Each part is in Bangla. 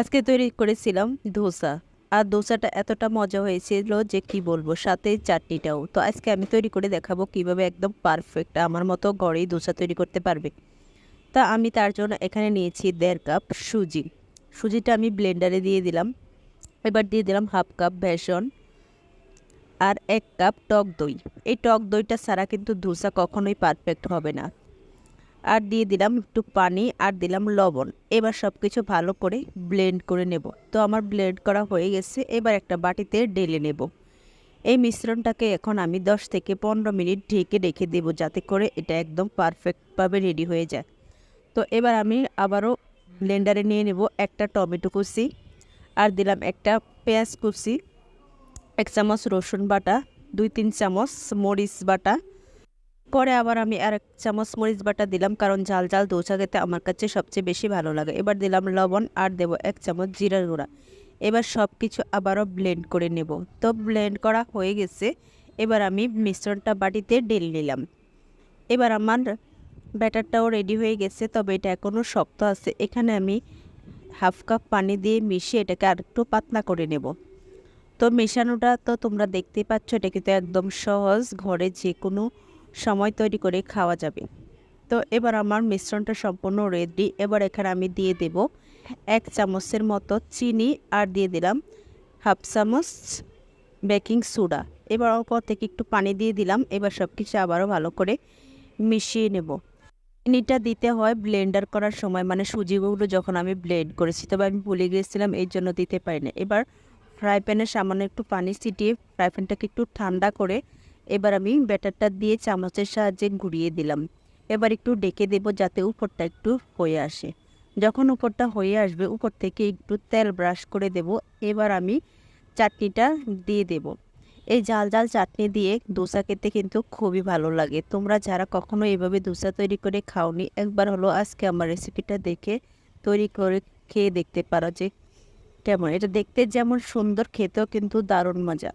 আজকে তৈরি করেছিলাম ধোসা। আর ধোসাটা এতটা মজা হয়েছিল যে কি বলব, সাথে চাটনিটাও। তো আজকে আমি তৈরি করে দেখাবো কীভাবে একদম পারফেক্ট আমার মতো ঘরেই ধোসা তৈরি করতে পারবে। তা আমি তার জন্য এখানে নিয়েছি দেড় কাপ সুজি। সুজিটা আমি ব্লেন্ডারে দিয়ে দিলাম। এবার দিয়ে দিলাম হাফ কাপ বেসন আর এক কাপ টক দই। এই টক দইটা ছাড়া কিন্তু ধোসা কখনোই পারফেক্ট হবে না। আর দিয়ে দিলাম একটু পানি আর দিলাম লবণ। এবার সব কিছু ভালো করে ব্লেন্ড করে নেব। তো আমার ব্লেন্ড করা হয়ে গেছে, এবার একটা বাটিতে ঢেলে নেব। এই মিশ্রণটাকে এখন আমি 10 থেকে পনেরো মিনিট ঢেকে রেখে দেবো যাতে করে এটা একদম পারফেক্টভাবে রেডি হয়ে যায়। তো এবার আমি আবারও ব্লেন্ডারে নিয়ে নেব একটা টমেটো কুচি আর দিলাম একটা পেঁয়াজ কুচি, এক চামচ রসুন বাটা, দুই তিন চামচ মরিচ বাটা পরে আবার আমি আর এক চামচ মরিচ বাটা দিলাম, কারণ ঝাল ঝাল দোসা খেতে আমার কাছে সবচেয়ে বেশি ভালো লাগে। এবার দিলাম লবণ আর দেব এক চামচ জিরার গুঁড়া। এবার সব কিছু আবারও ব্লেন্ড করে নেব। তো ব্লেন্ড করা হয়ে গেছে। এবার আমি মিশ্রণটা বাটিতে ঢেলে নিলাম। এবার আমার ব্যাটারটাও রেডি হয়ে গেছে, তবে এটা এখনও শক্ত আছে। এখানে আমি হাফ কাপ পানি দিয়ে মিশিয়ে এটাকে আর একটু পাতলা করে নেব। তো মেশানোটা তো তোমরা দেখতেই পাচ্ছ, এটা কিন্তু একদম সহজ। ঘরে যে কোনো সময় তৈরি করে খাওয়া যাবে। তো এবার আমার মিশ্রণটা সম্পূর্ণ রেডি এবার এখানে আমি দিয়ে দেব এক চামচের মতো চিনি আর দিয়ে দিলাম হাফ চামচ বেকিং সোডা। এবার অল্প থেকে একটু পানি দিয়ে দিলাম। এবার সব কিছু আবারও ভালো করে মিশিয়ে নেব। চিনিটা দিতে হয় ব্লেন্ডার করার সময় মানে সুজিগুলো যখন আমি ব্লেন্ড করেছি, তবে আমি ভুলে গিয়েছিলাম এই জন্য দিতে পারি না এবার ফ্রাই প্যানে সামান্য একটু পানি ছিটিয়ে, ফ্রাই প্যানটাকে একটু ঠান্ডা করে এবার আমি ব্যাটারটা দিয়ে চামচের সাহায্যে ঘুরিয়ে দিলাম। এবার একটু ডেকে দেব যাতে উপরটা একটু হয়ে আসে। যখন উপরটা হয়ে আসবে, উপর থেকে একটু তেল ব্রাশ করে দেব। এবার আমি চাটনিটা দিয়ে দেব। এই জাল জাল চাটনি দিয়ে দোসা খেতে কিন্তু খুবই ভালো লাগে। তোমরা যারা কখনো এভাবে দোসা তৈরি করে খাওনি, একবার হলো আজকে আমার রেসিপিটা দেখে তৈরি করে খেয়ে দেখতে পারো যে কেমন। এটা দেখতে যেমন সুন্দর, খেতেও কিন্তু দারুণ মজা।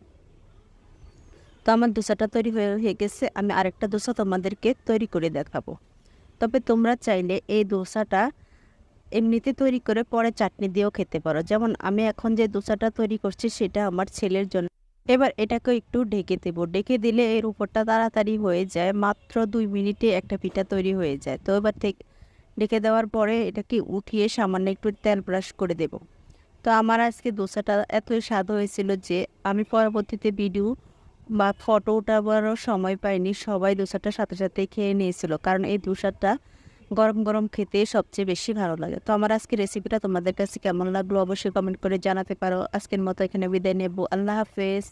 তো আমার দোসাটা তৈরি হয়ে হয়ে গেছে, আমি আরেকটা দোসা তোমাদেরকে তৈরি করে দেখাবো। তবে তোমরা চাইলে এই দোসাটা এমনিতে তৈরি করে পরে চাটনি দিয়েও খেতে পারো। যেমন আমি এখন যে দোসাটা তৈরি করছি সেটা আমার ছেলের জন্য। এবার এটাকে একটু ঢেকে দেবো। ঢেকে দিলে এর উপরটা তাড়াতাড়ি হয়ে যায়, মাত্র দুই মিনিটে একটা পিঠা তৈরি হয়ে যায়। তো এবার থেকে ঢেকে দেওয়ার পরে এটাকে উঠিয়ে সামান্য একটু তেল ব্রাশ করে দেব। তো আমার আজকে দোসাটা এতই স্বাদ হয়েছিল যে আমি পরবর্তীতে ভিডিও বা ফটো ওঠাবারও সময় পাইনি সবাই দোসাটা সাথে সাথে খেয়ে নিয়েছিল। কারণ এই দোসাটা গরম গরম খেতে সবচেয়ে বেশি ভালো লাগে। তো আমার আজকে রেসিপিটা তোমাদের কাছে কেমন লাগল অবশ্যই কমেন্ট করে জানাতে পারো। আজকের মতো এখানে বিদায় নেব। আল্লাহ হাফেজ।